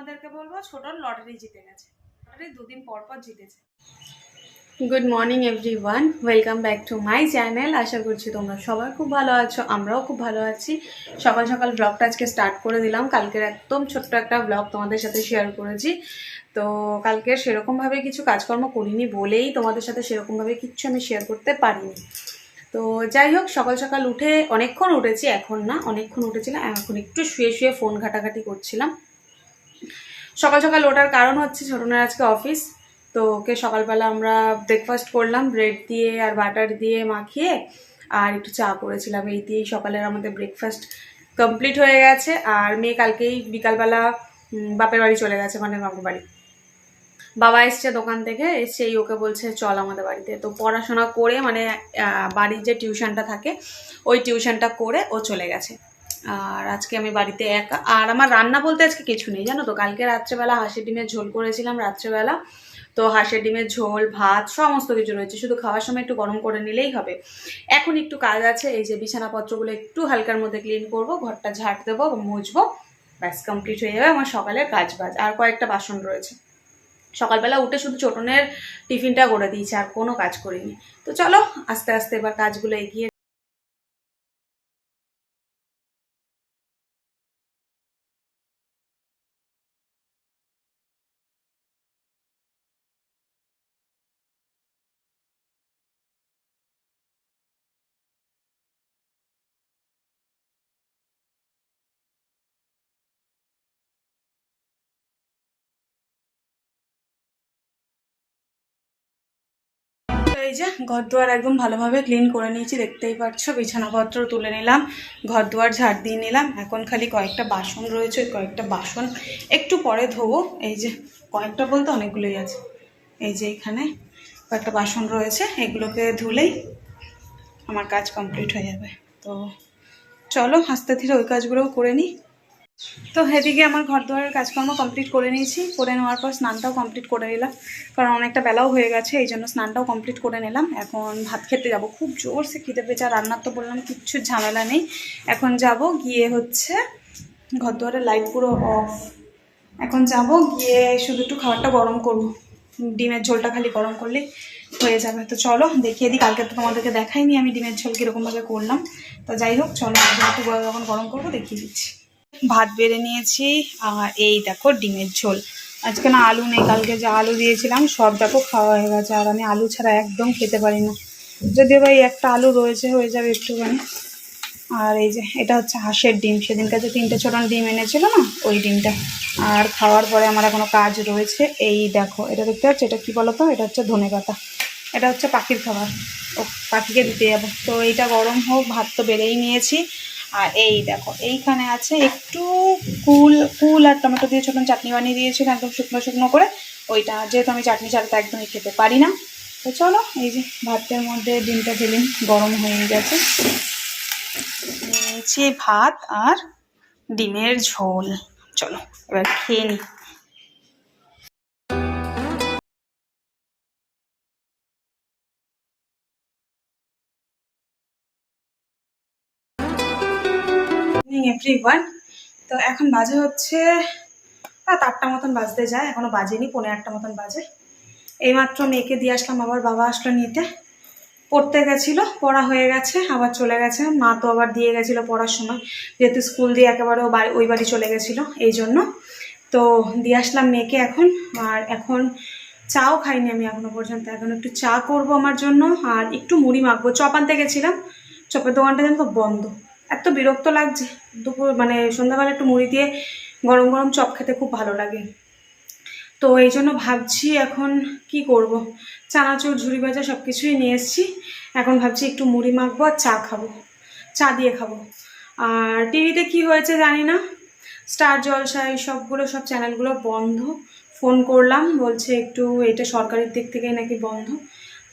তোমাদেরকে বলব ছোটর লটারি জিতে গেছে। লটারি দুদিন পর পর জিতেছে। Good morning everyone welcome back to my channel আশা করছি তোমরা সবাই খুব ভালো আছো, আমরাও খুব ভালো আছি। সকাল সকাল ব্লগটা আজকে স্টার্ট করে দিলাম। কালকের একদম ছোট্ট একটা ব্লগ তোমাদের সাথে শেয়ার করেছি। তো কালকে সেরকমভাবে কিছু কাজকর্ম করিনি বলেই তোমাদের সাথে সেরকমভাবে কিচ্ছু আমি শেয়ার করতে পারিনি। তো যাই হোক, সকাল সকাল উঠে অনেকক্ষণ উঠেছি, এখন না, অনেকক্ষণ উঠেছিলাম, এখন একটু শুয়ে শুয়ে ফোন ঘাটাঘাটি করছিলাম। সকাল সকাল ওঠার কারণ হচ্ছে ছোটনের আজকে অফিস তো ওকে সকালবেলা আমরা ব্রেকফাস্ট করলাম ব্রেড দিয়ে আর বাটার দিয়ে মাখিয়ে আর একটু চা করেছিলাম। এই দিয়েই সকালের আমাদের ব্রেকফাস্ট কমপ্লিট হয়ে গেছে। আর মেয়ে কালকেই বিকালবেলা বাপের বাড়ি চলে গেছে মানে বাবুর বাড়ি। বাবা এসছে দোকান থেকে এসছেই ওকে বলছে, চল আমাদের বাড়িতে। তো পড়াশোনা করে মানে বাড়ির যে টিউশনটা থাকে, ওই টিউশনটা করে ও চলে গেছে। আর আজকে আমি বাড়িতে একা। আর আমার রান্না বলতে আজকে কিছু নেই, জানো তো? কালকে রাত্রেবেলা হাঁসের ডিমের ঝোল করেছিলাম রাত্রেবেলা। তো হাঁসের ডিমের ঝোল, ভাত, সমস্ত কিছু রয়েছে। শুধু খাওয়ার সময় একটু গরম করে নিলেই হবে। এখন একটু কাজ আছে, এই যে বিছানাপত্রগুলো একটু হালকার মধ্যে ক্লিন করব, ঘরটা ঝাঁট দেবো, মুছবো, ব্যাস কমপ্লিট হয়ে যাবে আমার সকালের কাজ বাজ আর কয়েকটা বাসন রয়েছে। সকালবেলা উঠে শুধু ছোটনের টিফিনটা করে দিয়েছি, আর কোনো কাজ করিনি। তো চলো, আস্তে আস্তে এবার কাজগুলো এগিয়ে এই যে ঘর দুয়ার একদম ভালোভাবে ক্লিন করে নিয়েছি, দেখতেই পাচ্ছ। বিছানাপত্র তুলে নিলাম ঘর দুয়ার ঝাড় দিয়ে নিলাম। এখন খালি কয়েকটা বাসন রয়েছে, কয়েকটা বাসন। একটু পরে ধোবো। এই যে কয়েকটা বলতে অনেকগুলোই আছে। এই যে এখানে কয়েকটা বাসন রয়েছে, এগুলোকে ধুলেই আমার কাজ কমপ্লিট হয়ে যাবে। তো চলো আস্তে ধীরে ওই কাজগুলোও করে নিই। তো এদিকে আমার ঘর দুয়ারের কাজকর্ম কমপ্লিট করে নিয়েছি। করে নেওয়ার পর স্নানটাও কমপ্লিট করে নিলাম। কারণ অনেকটা বেলাও হয়ে গেছে, এই জন্য স্নানটাও কমপ্লিট করে নিলাম। এখন ভাত খেতে যাব। খুব জোরসে খিদে পেয়েছে, আর রান্নার তো বললাম কিচ্ছু ঝামেলা নেই। এখন যাব গিয়ে হচ্ছে ঘর দুয়ারের লাইট পুরো অফ এখন যাব গিয়ে শুধু একটু খাবারটা গরম করব। ডিমের ঝোলটা খালি গরম করলেই হয়ে যাবে। তো চলো দেখিয়ে দিই কালকে তো তোমাদেরকে দেখাইনি আমি ডিমের ঝোল কীরকমভাবে করলাম। তো যাই হোক, চলো একটু যখন গরম করব, দেখিয়ে দিচ্ছি। ভাত বেড়ে নিয়েছি, আর এই দেখো ডিমের ঝোল। আজকে না আলু নেই, কালকে যে আলু দিয়েছিলাম, সব দেখো খাওয়া হয়ে গেছে, আর আমি আলু ছাড়া একদম খেতে পারি না। যদিও ভাই একটা আলু রয়েছে, হয়ে যাবে একটুখানি। আর এই যে, এটা হচ্ছে হাঁসের ডিম। সেদিনকে যে তিনটে ছোট ডিম এনেছিল না, ওই ডিমটা। আর খাওয়ার পরে আমার এখনও কাজ রয়েছে, এই দেখো, এটা দেখতে পাচ্ছ? এটা কি বলতো? এটা হচ্ছে ধনে পাতা। এটা হচ্ছে পাখির খাবার। ও, পাখিকে দিতে যাব। তো এইটা গরম হোক, ভাত তো বেড়েই নিয়েছি। আর এই দেখো, এইখানে আছে একটু কুল কুল আর টমেটো দিয়ে ছোট চাটনি বানিয়ে দিয়েছিলাম একদম শুকনো শুকনো করে। ওইটা যেহেতু আমি চাটনি ছাড়া তো একদমই খেতে পারি না। তো চলো, এই যে ভাতের মধ্যে ডিমটা ঢেলিন গরম হয়ে গেছে। নিয়েছি ভাত আর ডিমের ঝোল। চলো, এবার খেয়ে নিই এভরিওয়ান তো এখন বাজে হচ্ছে, রাত আটটা মতন বাজতে যায় এখনও বাজেনি পনেরো আটটা মতন বাজে। এইমাত্র মেয়েকে দিয়ে আসলাম, আবার বাবা আসলো নিতে। পড়তে গেছিল, পড়া হয়ে গেছে, আবার চলে গেছে। মা তো আবার দিয়ে গেছিল পড়ার সময়, যেহেতু স্কুল দিয়ে একেবারে বাড়ি, ওই বাড়ি চলে গেছিল, এই জন্য। তো দিয়ে আসলাম মেয়েকে এখন, আর এখন চাও খাইনি আমি এখনও পর্যন্ত। এখন একটু চা করব আমার জন্য, আর একটু মুড়ি মাখবো। চপ আনতে গেছিলাম, চপের দোকানটা যেন তো বন্ধ। এত বিরক্ত লাগছে। দুপুর মানে সন্ধ্যাবেলা একটু মুড়ি দিয়ে গরম গরম চপ খেতে খুব ভালো লাগে। তো এই জন্য ভাবছি এখন কি করব? চানাচুর, ঝুড়ি ভাজা সব কিছুই নিয়ে এসেছি। এখন ভাবছি একটু মুড়ি মাখবো আর চা খাব। চা দিয়ে খাব। আর টিভিতে কি হয়েছে জানি না। স্টার জলসা সবগুলো, সব চ্যানেলগুলো বন্ধ। ফোন করলাম, বলছে একটু এটা সরকারের দিক থেকেই নাকি বন্ধ।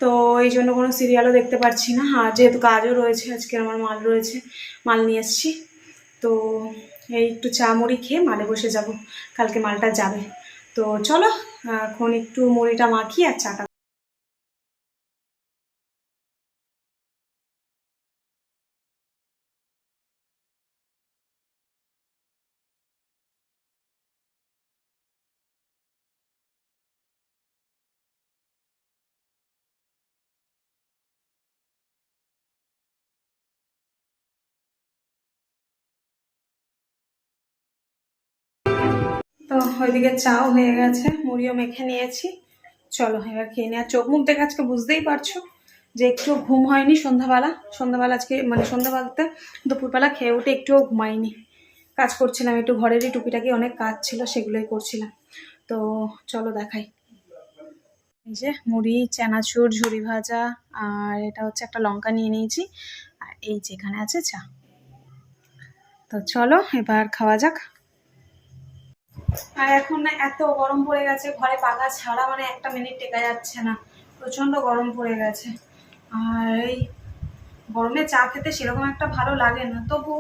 তো এই জন্য কোনো সিরিয়ালও দেখতে পারছি না। আর যেহেতু কাজও রয়েছে, আজকে আমার মাল রয়েছে, মাল নিয়ে এসেছি। তো এই একটু চা মুড়ি খেয়ে মালে বসে যাব, কালকে মালটা যাবে। তো চলো, এখন একটু মুড়িটা মাখি আর চাটা তো ওইদিকে চাও হয়ে গেছে, মুড়িও মেখে নিয়েছি। চলো, এবার খেয়ে আর চোখ মুখ দেখে আজকে বুঝতেই পারছ যে একটু ঘুম হয়নি সন্ধ্যাবেলা। সন্ধ্যাবেলা আজকে মানে সন্ধ্যাবেলাতে দুপুরবেলা খেয়ে উঠে একটুও ঘুমাইনি। কাজ করছিলাম, একটু ঘরেরই টুকিটাকি অনেক কাজ ছিল, সেগুলোই করছিলাম। তো চলো দেখাই। এই যে মুড়ি, চানাচুর ঝুড়ি ভাজা, আর এটা হচ্ছে একটা লঙ্কা নিয়ে নিয়েছি। আর এই যেখানে আছে চা। তো চলো, এবার খাওয়া যাক। আর এখন না এত গরম পড়ে গেছে, ঘরে পাখা ছাড়া মানে একটা মিনিট টেকা যাচ্ছে না। প্রচণ্ড গরম পড়ে গেছে। আর এই গরমে চা খেতে সেরকম একটা ভালো লাগে না। তবু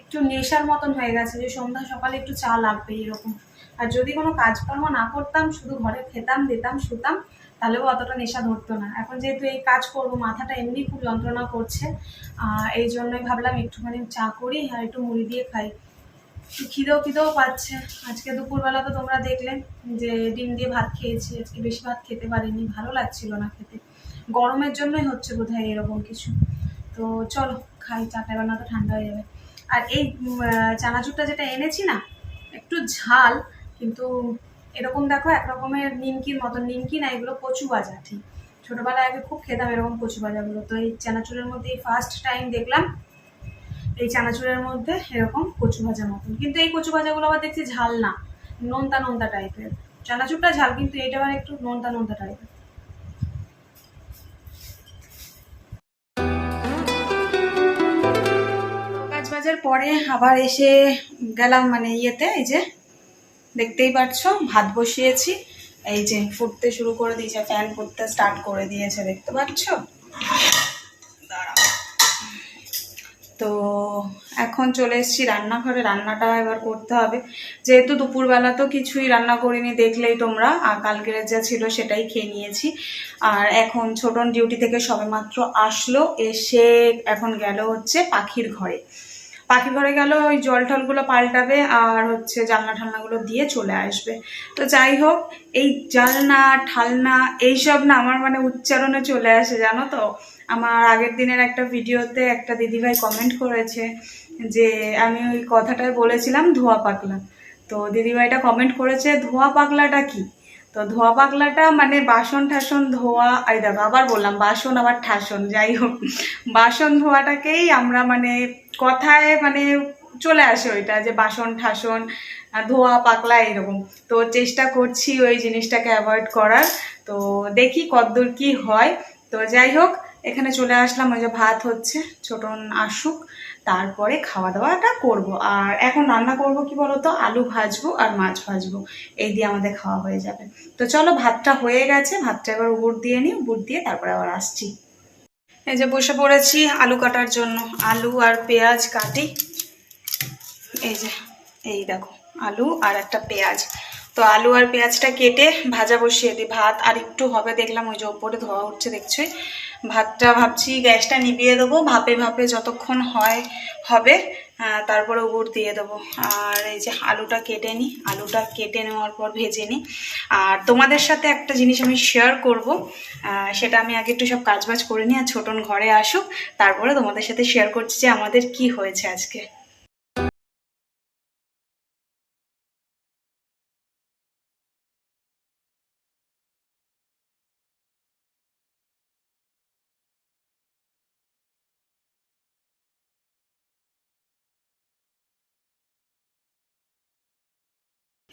একটু নেশার মতন হয়ে গেছে যে সন্ধ্যা সকালে একটু চা লাগবে এরকম। আর যদি কোনো কাজকর্ম না করতাম, শুধু ঘরে খেতাম, দিতাম, শুতাম, তাহলেও অতটা নেশা ধরতো না। এখন যেহেতু এই কাজ করব, মাথাটা এমনি খুব যন্ত্রণা করছে এই জন্যই ভাবলাম একটুখানি চা করি আর একটু মুড়ি দিয়ে খাই। খিদেও খিদেও পাচ্ছে। আজকে দুপুরবেলা তো তোমরা দেখলে যে ডিম দিয়ে ভাত খেয়েছি। আজকে বেশি ভাত খেতে পারিনি, ভালো লাগছিল না খেতে। গরমের জন্যই হচ্ছে বোধহয় এরকম কিছু। তো চলো, খাই চাটা এবার না তো ঠান্ডা হয়ে যাবে। আর এই চানাচুরটা যেটা এনেছি না, একটু ঝাল, কিন্তু এরকম দেখো এক রকমের নিমকির মতন। নিমকি না, এগুলো কচু ভাজা, ঠিক। ছোটোবেলায় আগে খুব খেতাম এরকম কচু ভাজাগুলো। তো এই চানাচুরের মধ্যে ফার্স্ট টাইম দেখলাম এই চানাচুরের মধ্যে এরকম কচু ভাজার মতন। কিন্তু এই কচু ভাজাগুলো আবার দেখছি ঝাল না, নোনতা নোনতা টাইপের চানাচুরটা ঝাল, কিন্তু এইটা আবার একটু নোনতা নোনতা টাইপের কাজ পরে আবার এসে গেলাম মানে ইয়েতে, এই যে দেখতেই পাচ্ছ, ভাত বসিয়েছি। এই যে ফুটতে শুরু করে দিয়েছে ফ্যান ফুটতে স্টার্ট করে দিয়েছে, দেখতে পাচ্ছ। তো এখন চলে এসেছি রান্নাঘরে, রান্নাটা এবার করতে হবে। যেহেতু দুপুরবেলা তো কিছুই রান্না করিনি, দেখলেই তোমরা, আর কালকের যা ছিল সেটাই খেয়ে নিয়েছি। আর এখন ছোটন ডিউটি থেকে সবেমাত্র আসলো, এসে এখন গেল হচ্ছে পাখির ঘরে। পাখির ঘরে গেল, ওই জল টলগুলো পাল্টাবে আর হচ্ছে জানলা ঠালনাগুলো দিয়ে চলে আসবে। তো যাই হোক, এই জালনা ঠালনা, এইসব না আমার মানে উচ্চারণে চলে আসে, জানো তো? আমার আগের দিনের একটা ভিডিওতে একটা দিদিভাই কমেন্ট করেছে যে, আমি ওই কথাটাই বলেছিলাম ধোয়া পাকলা তো দিদিভাইটা কমেন্ট করেছে, ধোয়া পাকলাটা কি? তো ধোয়া পাকলাটা মানে বাসন ঠাসন ধোয়া, এই দেখো, আবার বললাম বাসন, আবার ঠাসন, যাই হোক। বাসন ধোয়াটাকেই আমরা মানে কথায় মানে চলে আসে ওইটা যে বাসন ঠাসন, ধোয়া পাকলা এরকম তো চেষ্টা করছি ওই জিনিসটাকে অ্যাভয়েড করার। তো দেখি কতদূর কি হয়। তো যাই হোক এখানে চলে আসলাম, ওই যে ভাত হচ্ছে, ছোটন আসুক, তারপরে খাওয়া দাওয়াটা করব। আর এখন রান্না করব কি বলতো? আলু ভাজবো আর মাছ ভাজবো, এই দিয়ে আমাদের খাওয়া হয়ে যাবে। তো চলো, ভাতটা হয়ে গেছে, ভাতটা এবার উবুর দিয়ে নিই, উবুর দিয়ে তারপরে আবার আসছি। এই যে বসে পড়েছি আলু কাটার জন্য, আলু আর পেঁয়াজ কাটি। এই যে, এই দেখো, আলু আর একটা পেঁয়াজ। তো আলু আর পেঁয়াজটা কেটে ভাজা বসিয়ে দিই। ভাত আর একটু হবে, দেখলাম ওই যে ওপরে ধোয়া উঠছে, দেখছোই? ভাতটা ভাবছি গ্যাসটা নিভিয়ে দেবো, ভাপে ভাপে যতক্ষণ হয় হবে তারপরে উগুর দিয়ে দেবো। আর এই যে আলুটা কেটে নিই, আলুটা কেটে নেওয়ার পর ভেজে নিই। আর তোমাদের সাথে একটা জিনিস আমি শেয়ার করব সেটা আমি আগে একটু সব কাজবাজ করে নিই আর ছোটন ঘরে আসুক, তারপরে তোমাদের সাথে শেয়ার করছি যে আমাদের কি হয়েছে আজকে।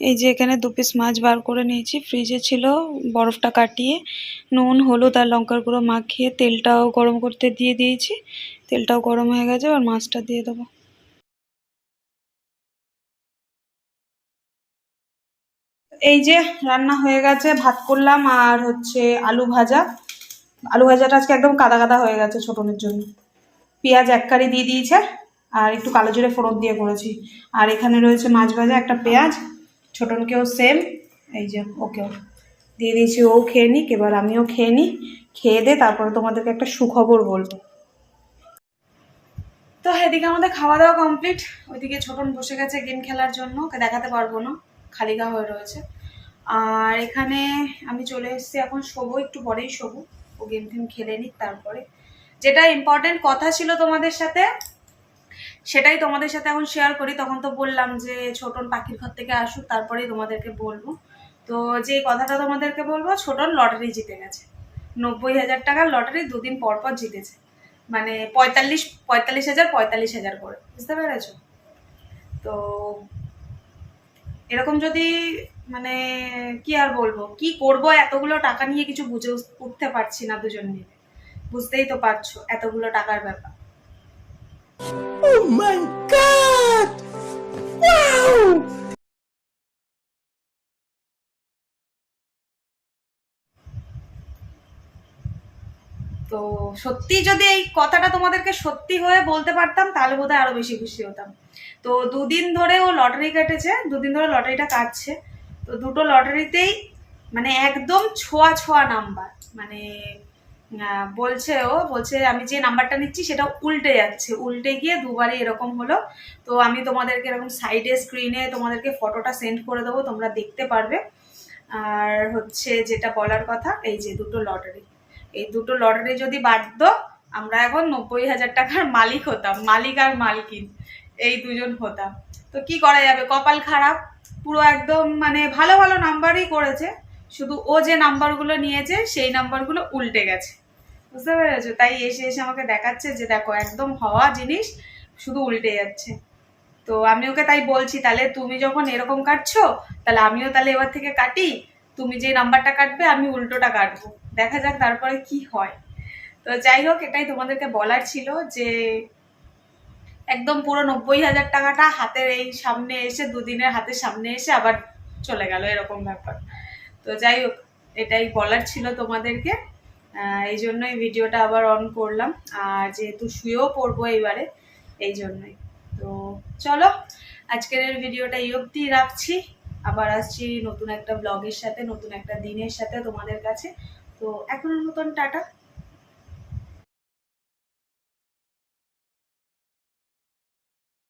এই যে এখানে দু পিস মাছ বার করে নিয়েছি। ফ্রিজে ছিল বরফটা কাটিয়ে, নুন, হলুদ আর লঙ্কার গুঁড়ো মাখিয়ে তেলটাও গরম করতে দিয়ে দিয়েছি। তেলটাও গরম হয়ে গেছে আর মাছটা দিয়ে দেবো। এই যে রান্না হয়ে গেছে, ভাত করলাম আর হচ্ছে আলু ভাজা। আলু ভাজাটা আজকে একদম কাদা কাদা হয়ে গেছে ছোটনের জন্য। পেঁয়াজ এক কারি দিয়ে দিয়েছে আর একটু কালো জিরে ফোড়ন দিয়ে করেছি। আর এখানে রয়েছে মাছ ভাজা, একটা পেঁয়াজ ছোটনকেও সেম এই যে ওকেও। দিয়ে দিয়েছি, ও খেয়ে নিক, এবার আমিও খেয়ে নিই। খেয়ে দে তারপরে তোমাদেরকে একটা সুখবর বলব। তো এদিকে আমাদের খাওয়া দাওয়া কমপ্লিট ওইদিকে ছোটন বসে গেছে গেম খেলার জন্য, ওকে দেখাতে পারব না খালি গা হয়ে রয়েছে। আর এখানে আমি চলে এসেছি, এখন শোবো, একটু পরেই শোবো। ও গেম টেম খেলে নিক তারপরে। যেটা ইম্পর্টেন্ট কথা ছিল তোমাদের সাথে সেটাই তোমাদের সাথে এখন শেয়ার করি। তখন তো বললাম যে, ছোটন পাখির ঘর থেকে আসুক, তারপরেই তোমাদেরকে বলব। তো যে কথাটা তোমাদেরকে বলব, ছোটন লটারি জিতে গেছে। নব্বই হাজার টাকার লটারি দুদিন পর পর জিতেছে। মানে পঁয়তাল্লিশ পঁয়তাল্লিশ হাজার পঁয়তাল্লিশ হাজার করে। বুঝতে পেরেছ? তো এরকম যদি মানে কি আর বলব? কি করব? এতগুলো টাকা নিয়ে কিছু বুঝে উঠতে পারছি না দুজন মিলে। বুঝতেই তো পারছ, এতগুলো টাকার ব্যাপার। Oh my god! Wow! তো সত্যি যদি এই কথাটা তোমাদেরকে সত্যি হয়ে বলতে পারতাম, তাহলে বোধহয় আরও বেশি খুশি হতাম তো দুদিন ধরে ও লটারি কেটেছে, দুদিন ধরে লটারিটা কাটছে তো দুটো লটারিতেই মানে একদম ছোঁয়া ছোঁয়া নাম্বার মানে বলছে ও, বলছে আমি যে নাম্বারটা নিচ্ছি সেটা উল্টে যাচ্ছে। উল্টে গিয়ে দুবারে এরকম হলো। তো আমি তোমাদেরকে এরকম সাইডে স্ক্রিনে তোমাদেরকে ফটোটা সেন্ড করে দেবো, তোমরা দেখতে পারবে। আর হচ্ছে যেটা বলার কথা, এই যে দুটো লটারি এই দুটো লটারি যদি বাড়ত আমরা এখন নব্বই হাজার টাকার মালিক হতাম, মালিক আর মালকিন, এই দুজন হতাম। তো কি করা যাবে? কপাল খারাপ, পুরো একদম মানে ভালো ভালো নাম্বারই করেছে। শুধু ও যে নাম্বারগুলো নিয়েছে, সেই নাম্বারগুলো উল্টে গেছে। বুঝতে পেরেছ? তাই এসে এসে আমাকে দেখাচ্ছে যে দেখো, একদম হওয়া জিনিস শুধু উল্টে যাচ্ছে। তো আমি ওকে তাই বলছি, তাহলে তুমি যখন এরকম কাটছো, তাহলে আমিও তাহলে এবার থেকে কাটি। তুমি যে নাম্বারটা কাটবে, আমি উল্টোটা কাটবো। দেখা যাক তারপরে কি হয়। তো যাই হোক, এটাই তোমাদেরকে বলার ছিল যে একদম পুরো নব্বই হাজার টাকাটা হাতের এই সামনে এসে, দুদিনের হাতের সামনে এসে আবার চলে গেল এরকম ব্যাপার। তো যাই হোক, এটাই বলার ছিল তোমাদেরকে। এই জন্যই ভিডিওটা আবার অন করলাম। আর যেহেতু শুয়েও পড়ব এইবারে, এই জন্যই। তো চলো, আজকের ভিডিওটা এই অবধি রাখছি। আবার আসছি নতুন একটা ব্লগের সাথে, নতুন একটা দিনের সাথে তোমাদের কাছে। তো এখনের মতন টাটা।